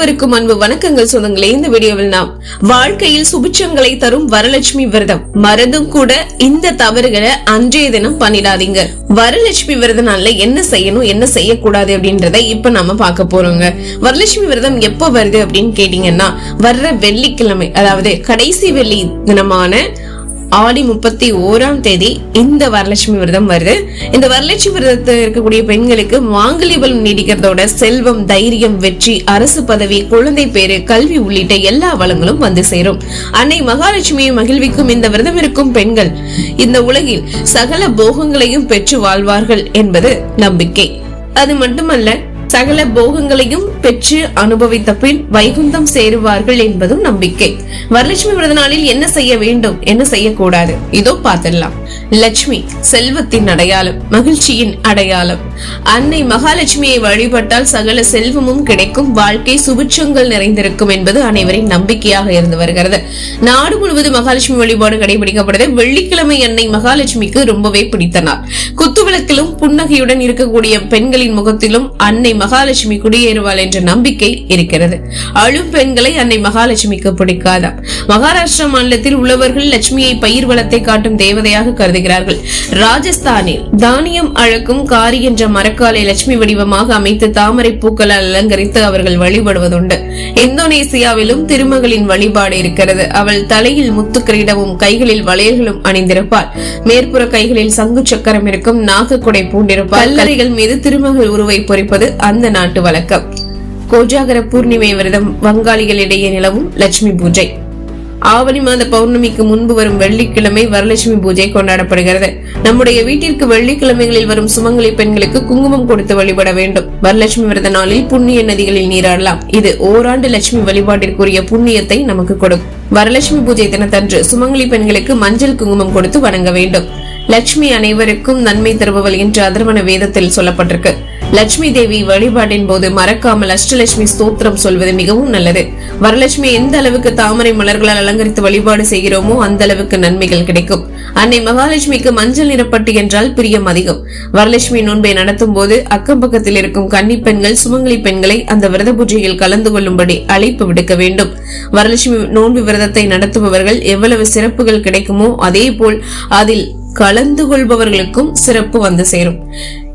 அனைவருக்கும் அன்பு வணக்கங்கள் சொந்தங்களே. இந்த வீடியோவில் நாம் வாழ்க்கையில் சுபிச்சங்களை தரும் வரலட்சுமி விரதம். மறந்தும் கூட இந்த தவறுகளை அன்றைய தினம் பண்ணிடாதீங்க. வரலட்சுமி விரத நாள்ல என்ன செய்யணும் என்ன செய்யக்கூடாது அப்படின்றத இப்ப நாம பார்க்க போறோங்க. வரலட்சுமி விரதம் எப்ப வருது அப்படின்னு கேட்டீங்கன்னா வர்ற வெள்ளிக்கிழமை அதாவது கடைசி வெள்ளி தினமான ஆடி முப்பத்தி ஓராம் தேதி இந்த வரலட்சுமி விரதம் வருது. இந்த வரலட்சுமி விரதத்தில் இருக்கக்கூடிய பெண்களுக்கு மாங்கலி பலம் நீடிக்கிறதோட செல்வம் தைரியம் வெற்றி அரசு பதவி குழந்தை பேரு கல்வி உள்ளிட்ட எல்லா வளங்களும் வந்து சேரும். அன்னை மகாலட்சுமியை மகிழ்விக்கும் இந்த விரதம் இருக்கும் பெண்கள் இந்த உலகில் சகல போகங்களையும் பெற்று வாழ்வார்கள் என்பது நம்பிக்கை. அது மட்டுமல்ல சகல போகங்களையும் பெற்று அனுபவித்த பின் வைகுந்தம் சேருவார்கள் என்பதும் நம்பிக்கை. வரலட்சுமி விரத நாளில் என்ன செய்ய வேண்டும்? என்ன செய்யக்கூடாது? இதோ பார்த்திடலாம். லட்சுமி செல்வத்தின் அடையாளம் மகிழ்ச்சியின் அடையாளம். அன்னை மகாலட்சுமியை வழிபட்டால் சகல செல்வமும் கிடைக்கும் வாழ்க்கை சுபிட்சங்கள் நிறைந்திருக்கும் என்பது அனைவரின் நம்பிக்கையாக இருந்து வருகிறது. நாடு முழுவதும் மகாலட்சுமி வழிபாடு கடைபிடிக்கப்படுது. வெள்ளிக்கிழமை அன்னை மகாலட்சுமிக்கு ரொம்பவே பிடித்த நாள். குத்துவிளக்கிலும் புன்னகையுடன் இருக்கக்கூடிய பெண்களின் முகத்திலும் அன்னை மகாலட்சுமி குடியேறுவாள் என்ற நம்பிக்கை இருக்கிறது. அழும் பெண்களை அன்னை மகாலட்சுமிக்கு பிடிக்காதாம் மகாராஷ்டிரா மாநிலத்தில் உள்ளவர்கள் லட்சுமியை பயிர் வளத்தை காட்டும் தேவதையாக கருதுகிறார்கள். ராஜஸ்தானில் தானியம் அழக்கும் காரி என்ற மரக்காலை லட்சுமி வடிவமாக அமைத்து தாமரை பூக்களால் அலங்கரித்து அவர்கள் வழிபடுவதுண்டு. இந்தோனேசியாவிலும் திருமகளின் வழிபாடு இருக்கிறது. அவள் தலையில் முத்து கிரீடமும் கைகளில் வளையல்களும் அணிந்திருப்பாள். மேற்புற கைகளில் சங்கு சக்கரம் இருக்கும் நாகக்குடை பூண்டிருப்பார். கல்லறைகள் மீது திருமகள் உருவை பொறிப்பது அந்த நாட்டு வழக்கம். கோஜாகர பூர்ணிமை விரதம் வங்காளிகளிடையே நிலவும் லட்சுமி பூஜை. ஆவணி மாத பௌர்ணமிக்கு முன்பு வரும் வெள்ளிக்கிழமை வரலட்சுமி பூஜை கொண்டாடப்படுகிறது. நம்முடைய வீட்டிற்கு வெள்ளிக்கிழமைகளில் வரும் சுமங்கலி பெண்களுக்கு குங்குமம் கொடுத்து வழிபட வேண்டும். வரலட்சுமி விரத நாளில் புண்ணிய நதிகளில் நீராடலாம். இது ஓராண்டு லட்சுமி வழிபாட்டிற்குரிய புண்ணியத்தை நமக்கு கொடுக்கும் வரலட்சுமி பூஜை தினத்தன்று சுமங்கலி பெண்களுக்கு மஞ்சள் குங்குமம் கொடுத்து வணங்க வேண்டும். லட்சுமி அனைவருக்கும் நன்மை தருபவள் என்று அதர்வன வேதத்தில் சொல்லப்பட்டிருக்கு. லட்சுமி தேவி வழிபாட்டின் போது மறக்காமல் அஷ்டலட்சுமி ஸ்தோத்திரம் சொல்வது மிகவும் நல்லது. வரலட்சுமி எந்த அளவுக்கு தாமரை மலர்களால் அலங்கரித்து வழிபாடு செய்கிறோமோ அந்த அளவுக்கு நன்மைகள் கிடைக்கும். அன்னை மகாலட்சுமிக்கு மஞ்சள் நிறப்பட்டு என்றால் பிரியம் அதிகம். வரலட்சுமி நோன்பை நடத்தும் போது அக்கம் பக்கத்தில் இருக்கும் கன்னி பெண்கள் சுமங்கலி பெண்களை அந்த விரத பூஜையில் கலந்து கொள்ளும்படி அழைப்பு விடுக்க வேண்டும். வரலட்சுமி நோன்பு விரதத்தை நடத்துபவர்கள் எவ்வளவு சிறப்புகள் கிடைக்குமோ அதே போல் அதில் கலந்து கொள்பவர்களுக்கும் சிறப்பு வந்து சேரும்.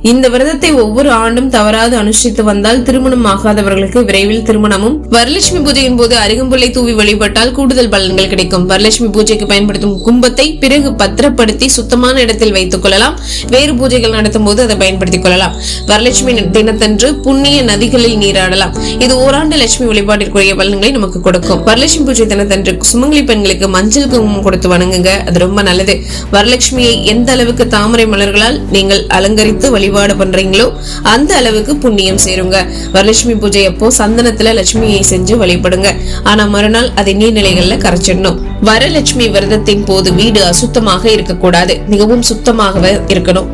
இந்த விரதத்தை ஒவ்வொரு ஆண்டும் தவறாது அனுஷ்டித்து வந்தால் திருமணம் ஆகாதவர்களுக்கு விரைவில் திருமணமும். வரலட்சுமி பூஜையின் போது அருகம்புல்லை தூவி வழிபட்டால் கூடுதல் பலன்கள் கிடைக்கும். வரலட்சுமி பூஜைக்கு பயன்படுத்தும் கும்பத்தை பிறகு பத்திரப்படுத்தி சுத்தமான இடத்தில் வைத்துக் கொள்ளலாம். வேறு பூஜைகள் நடத்தும் போது அதை பயன்படுத்திக் கொள்ளலாம். வரலட்சுமி தினத்தன்று புண்ணிய நதிகளில் நீராடலாம். இது ஓராண்டு லட்சுமி வழிபாட்டிற்குரிய பலன்களை நமக்கு கொடுக்கும். வரலட்சுமி பூஜை தினத்தன்று சுமங்கலி பெண்களுக்கு மஞ்சள் குங்குமம் கொடுத்து வணங்குங்க. அது ரொம்ப நல்லது. வரலட்சுமியை எந்த அளவுக்கு தாமரை மலர்களால் நீங்கள் அலங்கரித்து வழிபாடு பண்றீங்களோ அந்த அளவுக்கு புண்ணியம் சேருங்க. வரலட்சுமி பூஜை அப்போ சந்தனத்துல லட்சுமியை செஞ்சு வழிபடுங்க. ஆனா மறுநாள் அதை நீர்நிலைகள்ல கரைச்சிடணும். வரலட்சுமி விரதத்தின் போது வீடு அசுத்தமாக இருக்கக்கூடாது. மிகவும் சுத்தமாகவே இருக்கணும்.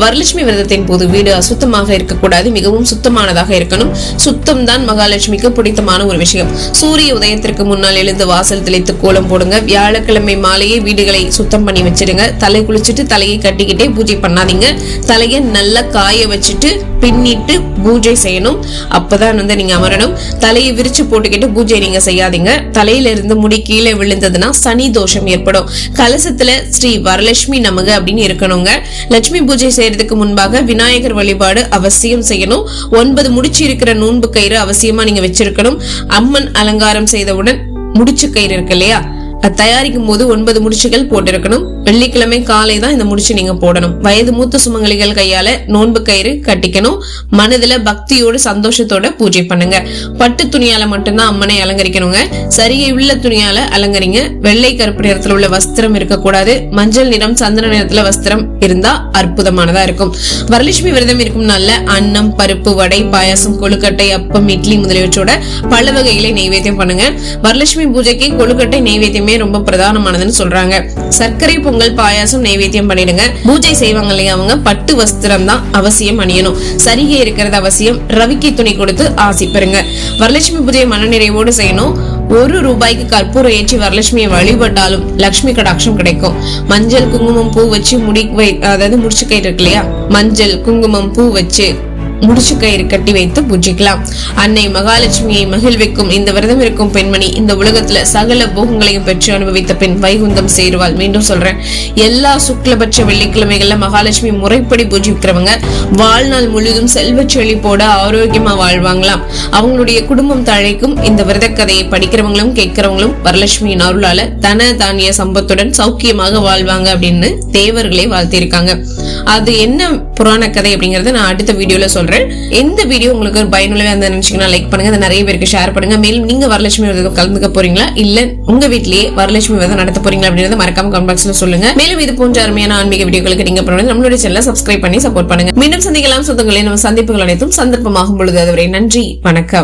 வரலட்சுமி விரதத்தின் போது வீடு அசுத்தமாக இருக்கக்கூடாது. மிகவும் சுத்தமானதாக இருக்கணும். சுத்தம் தான் மகாலட்சுமிக்கு பிடித்தமான ஒரு விஷயம். சூரிய உதயத்திற்கு முன்னால் எழுந்து வாசல் தெளித்து கோலம் போடுங்க. வியாழக்கிழமை மாலையே வீடுகளை சுத்தம் பண்ணி வச்சிடுங்க தலை குளிச்சுட்டு தலையை கட்டிக்கிட்டே பூஜை பண்ணாதீங்க. தலையை நல்லா காய வச்சுட்டு பின்னிட்டு பூஜை செய்யணும். அப்பதான் வந்து நீங்க அமரணும். தலையை விரிச்சு போட்டுக்கிட்டு பூஜை நீங்க செய்யாதீங்க. தலையில இருந்து முடி கீழே விழுந்து இருந்ததுன்னா சனி தோஷம் ஏற்படும். கலசத்துல ஸ்ரீ வரலட்சுமி நமக அப்படின்னு இருக்கணுங்க. லட்சுமி பூஜை செய்யறதுக்கு முன்பாக விநாயகர் வழிபாடு அவசியம் செய்யணும். ஒன்பது முடிச்சு இருக்கிற நூன்பு கயிறு அவசியமா நீங்க வச்சிருக்கணும். அம்மன் அலங்காரம் செய்தவுடன் முடிச்சு கயிறு இருக்கு இல்லையா? தயாரிக்கும் போது ஒன்பது முடிச்சுகள் போட்டிருக்கணும். வெள்ளிக்கிழமை காலை தான் இந்த முடிச்சு நீங்க போடணும். வயது மூத்த சுமங்கலிகள் கையால நோன்பு கயிறு கட்டிக்கணும். மனதுல பக்தியோடு சந்தோஷத்தோட பூஜை பண்ணுங்க. பட்டு துணியால மட்டும்தான் அம்மனை அலங்கரிக்கணுங்க. சரிகை உள்ள துணியால அலங்கரிங்க. வெள்ளை கருப்பு நிறத்துல உள்ள வஸ்திரம் இருக்கக்கூடாது. மஞ்சள் நிறம் சந்திர நிறத்துல வஸ்திரம் இருந்தா அற்புதமானதா இருக்கும். வரலட்சுமி விரதம் இருக்கும் நல்ல அன்னம் பருப்பு வடை பாயாசம் கொழுக்கட்டை அப்பம் இட்லி முதலியவற்றோட பல வகைகளை நெய்வேத்தியம் பண்ணுங்க. வரலட்சுமி பூஜைக்கு கொழுக்கட்டை எல்லாமே ரொம்ப பிரதானமானதுன்னு சொல்றாங்க. சர்க்கரை பொங்கல் பாயாசம் நைவேத்தியம் பண்ணிடுங்க. பூஜை செய்வாங்க இல்லையா அவங்க? பட்டு வஸ்திரம் தான் அவசியம் அணியணும். சரிகை இருக்கிறது அவசியம். ரவிக்கு துணி கொடுத்து ஆசி பெறுங்க. வரலட்சுமி பூஜையை மனநிறைவோடு செய்யணும். ஒரு ரூபாய்க்கு கற்பூரம் ஏற்றி வரலட்சுமியை வழிபட்டாலும் லட்சுமி கடாட்சம் கிடைக்கும். மஞ்சள் குங்குமம் பூ வச்சு முடி வை அதாவது முடிச்சு கயிறு இருக்கு இல்லையா? மஞ்சள் குங்குமம் பூ வச்சு முடிச்சு கயிறு கட்டி வைத்து பூஜிக்கலாம். அன்னை மகாலட்சுமியை மகிழ்விக்கும் இந்த விரதம் இருக்கும் பெண்மணி இந்த உலகத்துல சகல போகங்களையும் பெற்று அனுபவித்த பெண் வைகுந்தம் சேருவாள். மீண்டும் சொல்றேன் எல்லா சுக்லபட்ச வெள்ளிக்கிழமைகள்ல மகாலட்சுமி முறைப்படி பூஜிக்கிறவங்க வாழ்நாள் முழுதும் செல்வ செழிப்போட ஆரோக்கியமா வாழ்வாங்களாம். அவங்களுடைய குடும்பம் தழைக்கும் இந்த விரத கதையை படிக்கிறவங்களும் கேட்கிறவங்களும் வரலட்சுமியின் அருளால தன தானிய சம்பத்துடன் சௌக்கியமாக வாழ்வாங்க அப்படின்னு தேவர்களே வாழ்த்திருக்காங்க அது என்ன புராண கதை அப்படிங்கறத நான் அடுத்த வீடியோல சொல்றேன். எந்த வீடியோ உங்களுக்கு ஒரு பயனுள்ளவே அந்த நினைச்சீங்கன்னா லைக் பண்ணுங்க. அதை நிறைய பேருக்கு ஷேர் பண்ணுங்க. மேலும் நீங்க வரலட்சுமி விரதம் கலந்துக்க போறீங்களா? இல்ல உங்க வீட்லயே வரலட்சுமி விரதம் நடத்த போறீங்களா அப்படின்றத மறக்காம கமெண்ட் பாக்ஸ்ல சொல்லுங்க. மேலும் இது போன்ற அருமையான ஆன்மீக வீடியோக்களுக்கு நீங்க பண்ணுங்க நம்மளுடைய சேனலை சப்ஸ்கிரைப் பண்ணி சப்போர்ட் பண்ணுங்க. மீண்டும் சந்திக்கலாம். சொந்தங்களே. நம்ம சந்திப்புகள் அனைத்தும் சந்தர்ப்பமாகும் பொழுது அதுவரை நன்றி. வணக்கம்.